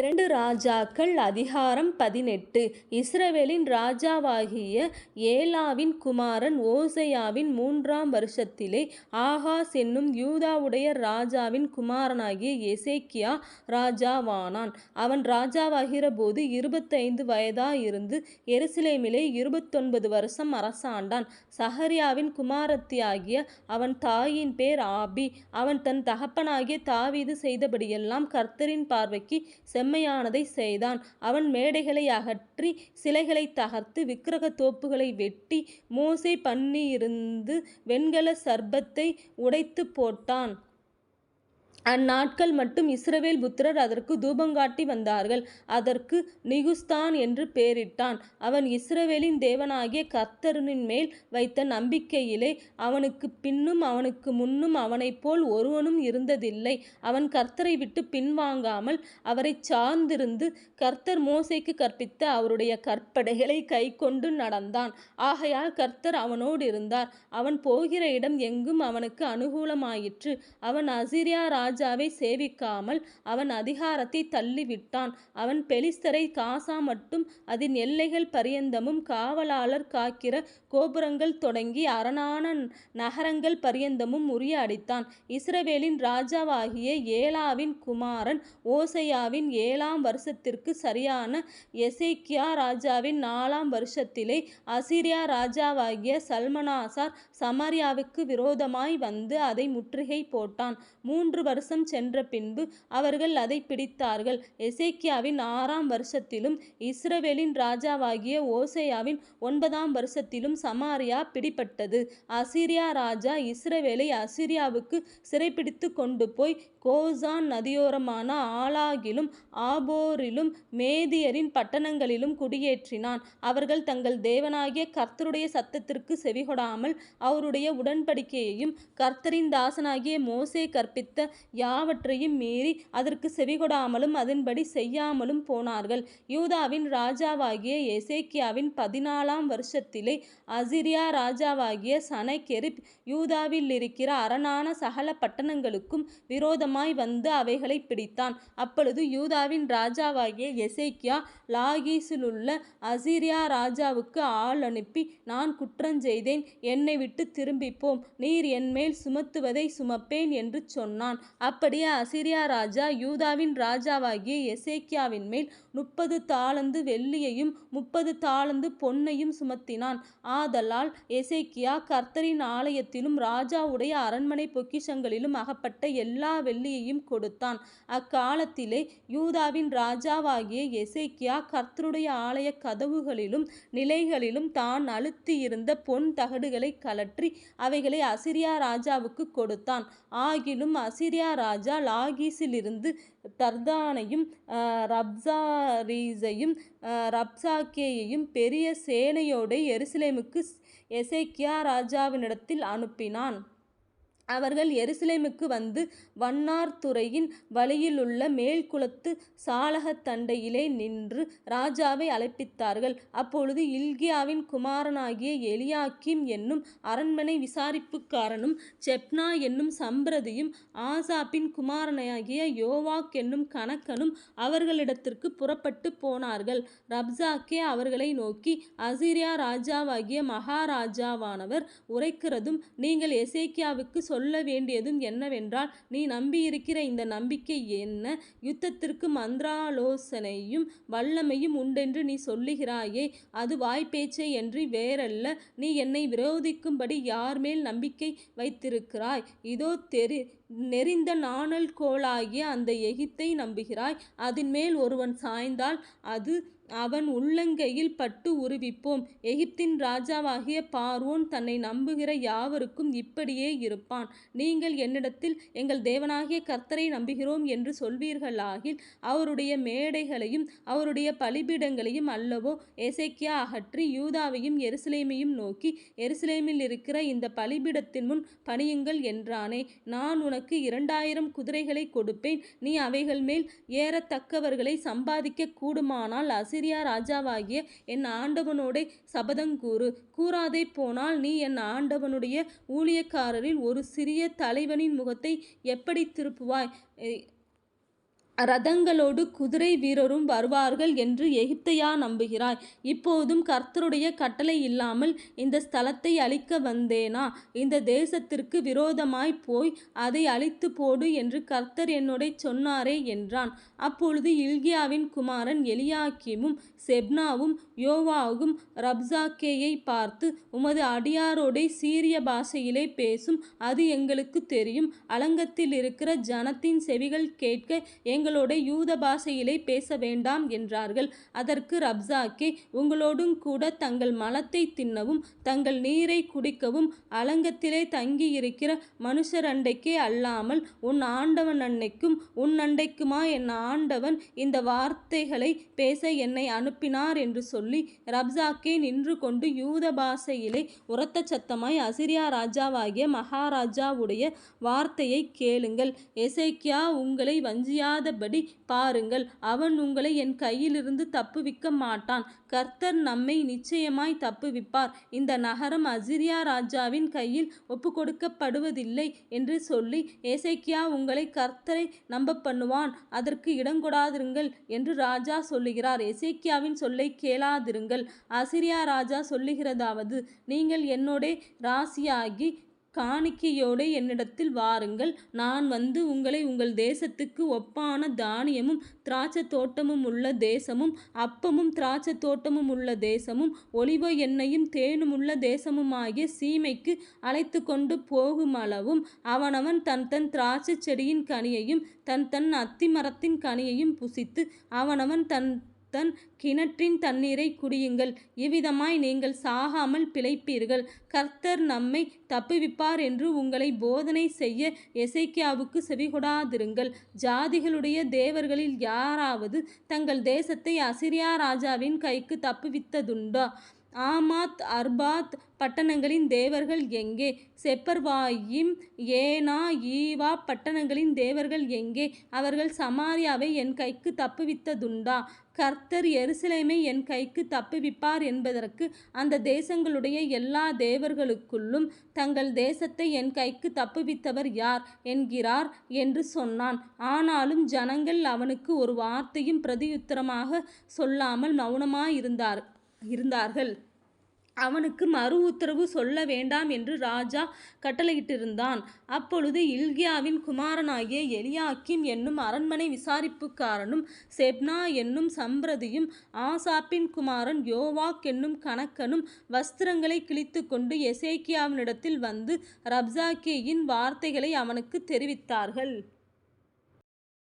இரண்டு ராஜாக்கள் அதிகாரம் பதினெட்டு இஸ்ரவேலின் ராஜாவாகிய ஏலாவின் குமாரன் ஓசையாவின் மூன்றாம் வருஷத்திலே ஆகாஸ் என்னும் யூதாவுடைய ராஜாவின் குமாரனாகிய எசேக்கியா ராஜாவானான். அவன் ராஜாவாகிறபோது இருபத்தைந்து வயதாயிருந்து எருசலேமிலே இருபத்தொன்பது வருஷம் அரசாண்டான். சஹரியாவின் குமாரத்தியாகிய அவன் தாயின் பேர் ஆபி. அவன் தன் தகப்பனாகிய தாவீது செய்தபடியெல்லாம் கர்த்தரின் பார்வைக்கு செம் செம்மையானதைச் செய்தான். அவன் மேடைகளை அகற்றி சிலைகளைத் தகர்த்து விக்கிரகத் தோப்புகளை வெட்டி மோசே பண்ணியிருந்து வெண்கல சர்பத்தை உடைத்துப் போட்டான். அந்நாட்கள் மட்டும் இஸ்ரவேல் புத்திரர் அதற்கு தூபங்காட்டி வந்தார்கள். அதற்கு நிகுஸ்தான் என்று பெயரிட்டான். அவன் இஸ்ரவேலின் தேவனாகிய கர்த்தரின்மேல் வைத்த நம்பிக்கையிலே அவனுக்குப் பின்னும் அவனுக்கு முன்னும் அவனைப் போல் ஒருவனும் இருந்ததில்லை. அவன் கர்த்தரை விட்டு பின்வாங்காமல் அவரைச் சார்ந்திருந்து கர்த்தர் மோசைக்கு கற்பித்த அவருடைய கற்படைகளை கைக்கொண்டு நடந்தான். ஆகையால் கர்த்தர் அவனோடு இருந்தார் அவன் போகிற இடம் எங்கும் அவனுக்கு அனுகூலமாயிற்று அவன் அசிரியா ராஜ ராஜாவை சேவிக்காமல் அவன் அதிகாரத்தை தள்ளிவிட்டான். அவன் பெலிஸ்தரை காசா மட்டும் அதன் எல்லைகள் பரியந்தமும் காவலாளர் காக்கிற கோபுரங்கள் தொடங்கி அரணான நகரங்கள் பரியந்தமும் முறியடித்தான். இஸ்ரவேலின் ராஜாவாகிய ஏலாவின் குமாரன் ஓசையாவின் ஏழாம் வருஷத்திற்கு சரியான எசேக்கியா ராஜாவின் நாலாம் வருஷத்திலே அசிரியா ராஜாவாகிய சல்மனாசார் சமாரியாவுக்கு விரோதமாய் வந்து அதை முற்றுகை போட்டான். மூன்று வருஷம் வருஷம் சென்ற பின்பு அவர்கள் அதை பிடித்தார்கள். எசேக்கியாவின் ஆறாம் வருஷத்திலும் இஸ்ரவேலின் ராஜாவாகிய ஓசையாவின் ஒன்பதாம் வருஷத்திலும் சமாரியா பிடிப்பட்டது அசீரியா ராஜா இஸ்ரவேலை அசிரியாவுக்கு சிறைப்பிடித்து கொண்டு போய் கோசான் நதியோரமான ஆலாகிலும் ஆபோரிலும் மேதியரின் பட்டணங்களிலும் குடியேற்றினான். அவர்கள் தங்கள் தேவனாகிய கர்த்தருடைய சத்தத்திற்கு செவிகொடாமல் அவருடைய உடன்படிக்கையையும் கர்த்தரின் தாசனாகிய மோசே கற்பித்த யாவற்றையும் மீறி அதற்கு செவிகொடாமலும் அதன்படி செய்யாமலும் போனார்கள். யூதாவின் ராஜாவாகிய எசேக்கியாவின் பதினாலாம் வருஷத்திலே அசிரியா ராஜாவாகிய சனகெரிப் யூதாவிலிருக்கிற அரணான சகல பட்டணங்களுக்கும் விரோதமாய் வந்து அவைகளைப் பிடித்தான். அப்பொழுது யூதாவின் ராஜாவாகிய எசேக்கியா லாகீஸிலுள்ள அசிரியா ராஜாவுக்கு ஆள் அனுப்பி நான் குற்றஞ்செய்தேன் என்னை விட்டு திரும்பிப்போம் நீர் என்மேல் சுமத்துவதை சுமப்பேன் என்று சொன்னான். அப்படியே அசிரியா ராஜா யூதாவின் ராஜாவாகிய எசேக்கியாவின்மேல் முப்பது தாளந்து வெள்ளியையும் முப்பது தாளந்து பொன்னையும் சுமத்தினான். ஆதலால் எசேக்கியா கர்த்தரின் ஆலயத்திலும் ராஜாவுடைய அரண்மனை பொக்கிஷங்களிலும் அகப்பட்ட எல்லா வெள்ளியையும் கொடுத்தான். அக்காலத்திலே யூதாவின் ராஜாவாகிய எசேக்கியா கர்த்தருடைய ஆலயக் கதவுகளிலும் நிலைகளிலும் தான் அழுத்தியிருந்த பொன் தகடுகளை கழற்றி அவைகளை அசிரியா ராஜாவுக்கு கொடுத்தான். ஆகிலும் அசிரியா ராஜா லாகீசிலிருந்து தர்தானையும் ரப்சாரீஸையும் ரப்சாக்கேயையும் பெரிய சேனையோடு எருசலேமுக்கு எசேக்கியா ராஜாவினிடத்தில் அனுப்பினான். அவர்கள் எருசலேமுக்கு வந்து வண்ணார்துறையின் வழியிலுள்ள மேல்குளத்துச் சாளரத்தண்டையிலே நின்று ராஜாவை அழைப்பித்தார்கள். அப்பொழுது இல்கியாவின் குமாரனாகிய எலியாக்கிம் என்னும் அரண்மனை விசாரிப்புக்காரனும் செப்னா என்னும் சம்பிரதியும் ஆசாப்பின் குமாரனாகிய யோவாக் என்னும் கணக்கனும் அவர்களிடத்திற்கு புறப்பட்டுப் போனார்கள். ரப்சாக்கே அவர்களை நோக்கி அசீரியா ராஜாவாகிய மகாராஜாவானவர் உரைக்கிறதும் நீங்கள் சொல்ல வேண்டியதும் என்னவென்றால் நீ நம்பியிருக்கிற இந்த நம்பிக்கை என்ன? யுத்தத்திற்கு மந்திராலோசனையும் வல்லமையும் உண்டென்று நீ சொல்லுகிறாயே அது வாய்ப்பேச்சேயன்றி வேறல்ல. நீ என்னை விரோதிக்கும்படி யார் மேல் நம்பிக்கை வைத்திருக்கிறாய்? இதோ தெரி நெரிந்த நாணல்கோலாகிய அந்த எகிப்தை நம்புகிறாய். அதின்மேல் ஒருவன் சாய்ந்தால் அது அவன் உள்ளங்கையில் பட்டு உருவிப்போம் எகிப்தின் ராஜாவாகிய பார்வோன் தன்னை நம்புகிற யாவருக்கும் இப்படியே இருப்பான். நீங்கள் என்னிடத்தில் எங்கள் தேவனாகிய கர்த்தரை நம்புகிறோம் என்று சொல்வீர்களாகில் அவருடைய மேடைகளையும் அவருடைய பலிபீடங்களையும் அல்லவோ எசேக்கியா அகற்றி யூதாவையும் எருசலேமையும் நோக்கி எருசலேமில் இருக்கிற இந்த பலிபீடத்தின் முன் பணியுங்கள் என்றானே. நான் உனக்கு இரண்டாயிரம் குதிரைகளை கொடுப்பேன் நீ அவைகள் மேல் ஏறத்தக்கவர்களை சம்பாதிக்க கூடுமானால் அசிரியா ராஜாவாகிய என் ஆண்டவனோடே சபதங்கூறு. கூறாதேபோனால் நீ என் ஆண்டவனுடைய ஊழியக்காரரில் ஒரு சிறிய தலைவனின் முகத்தை எப்படி திருப்புவாய்? ரதங்களோடு குதிரை வீரரும் வருவார்கள் என்று எகிப்தையா நம்புகிறாய்? இப்போதும் கர்த்தருடைய கட்டளை இல்லாமல் இந்த ஸ்தலத்தை அழிக்க வந்தேனா? இந்த தேசத்திற்கு விரோதமாய் போய் அதை அழித்துப் போடு என்று கர்த்தர் என்னுடைய சொன்னாரே என்றான். அப்பொழுது இல்கியாவின் குமாரன் எலியாக்கிமும் செப்னாவும் யோவாவும் ரப்சாக்கேயை பார்த்து உமது அடியாரோடே சீரிய பாஷையிலே பேசும் அது எங்களுக்கு தெரியும். அலங்கத்தில் இருக்கிற ஜனத்தின் செவிகள் கேட்க எங்கள் எங்களோட யூத பாஷையிலே பேச வேண்டாம் என்றார்கள். அதற்கு ரப்சாக்கே உங்களோடுங்கூடத் தங்கள் மலத்தை தின்னவும் தங்கள் நீரை குடிக்கவும் அலங்கத்திலே தங்கியிருக்கிற மனுஷரண்டைக்கே அல்லாமல் உன் ஆண்டவனண்டைக்கும் உன்னண்டைக்குமா என் ஆண்டவன் இந்த வார்த்தைகளை பேச என்னை அனுப்பினார் என்று சொல்லி ரப்சாக்கே நின்றுகொண்டு யூத பாஷையிலே உரத்த சத்தமாய் அசிரியா ராஜாவாகிய மகாராஜாவுடைய வார்த்தையை கேளுங்கள். எசைக்கியா உங்களை வஞ்சியாத சொன்னபடி பாருங்கள். அவன் உங்களை என் கையிலிருந்து தப்புவிக்க மாட்டான். கர்த்தர் நம்மை நிச்சயமாய் தப்புவிப்பார். இந்த நகரம் அசிரியா ராஜாவின் கையில் ஒப்புக்கொடுக்கப்படுவதில்லை என்று சொல்லி ஏசைக்கியா உங்களை கர்த்தரை நம்ப பண்ணுவான் அதற்கு இடங்கொடாதிருங்கள் என்று ராஜா சொல்லுகிறார். எசேக்கியாவின் சொல்லை கேளாதிருங்கள். அசிரியா ராஜா சொல்லுகிறதாவது நீங்கள் என்னோட ராசியாகி காணிக்கையோடு என்னிடத்தில் வாருங்கள். நான் வந்து உங்களை உங்கள் தேசத்துக்கு ஒப்பான தானியமும் திராட்சைத் தோட்டமுமுள்ள தேசமும் அப்பமும் திராட்சைத் தோட்டமுமுள்ள தேசமும் ஒளிவ எண்ணெயும் தேனும் உள்ள தேசமுமாகிய சீமைக்கு அழைத்துக்கொண்டு போகுமளவும் அவனவன் தன் தன் திராட்சைச் செடியின் கனியையும் தன் தன் அத்திமரத்தின் கனியையும் புசித்து அவனவன் தன் தன் கிணற்றின் தண்ணீரைக் குடியுங்கள். இவ்விதமாய் நீங்கள் சாகாமல் பிழைப்பீர்கள். கர்த்தர் நம்மை தப்புவிப்பார் என்று உங்களை போதனை செய்ய எசைக்கியாவுக்கு செவிகொடாதிருங்கள். ஜாதிகளுடைய தேவர்களில் யாராவது தங்கள் தேசத்தை அசிரியா ராஜாவின் கைக்கு தப்புவித்ததுண்டா? ஆமாத் அர்பாத் பட்டணங்களின் தேவர்கள் எங்கே? செப்பர்வாயிம் ஏனா ஈவா பட்டணங்களின் தேவர்கள் எங்கே? அவர்கள் சமாரியாவை என் கைக்குத் தப்புவித்ததுண்டா? கர்த்தர் எருசலேமை என் கைக்குத் தப்புவிப்பார் என்பதற்கு அந்த தேசங்களுடைய எல்லா தேவர்களுக்குள்ளும் தங்கள் தேசத்தை என் கைக்குத் தப்புவித்தவர் யார்? என்கிறார் என்று சொன்னான். ஆனாலும் ஜனங்கள் அவனுக்கு ஒரு வார்த்தையும் பிரதியுத்தரமாக சொல்லாமல் இருந்தார்கள் அவனுக்கு மறு உத்தரவு சொல்ல வேண்டாம் என்று ராஜா கட்டளையிட்டிருந்தான். அப்பொழுது இல்கியாவின் குமாரனாகிய எலியாக்கிம் என்னும் அரண்மனை விசாரிப்புக்காரனும் செப்னா என்னும் சம்பிரதியும் ஆசாப்பின் குமாரன் யோவாக் என்னும் கணக்கனும் வஸ்திரங்களைக் கிழித்துக்கொண்டு எசேக்கியாவினிடத்தில் வந்து ரப்சாக்கேயின் வார்த்தைகளை அவனுக்குத் தெரிவித்தார்கள்.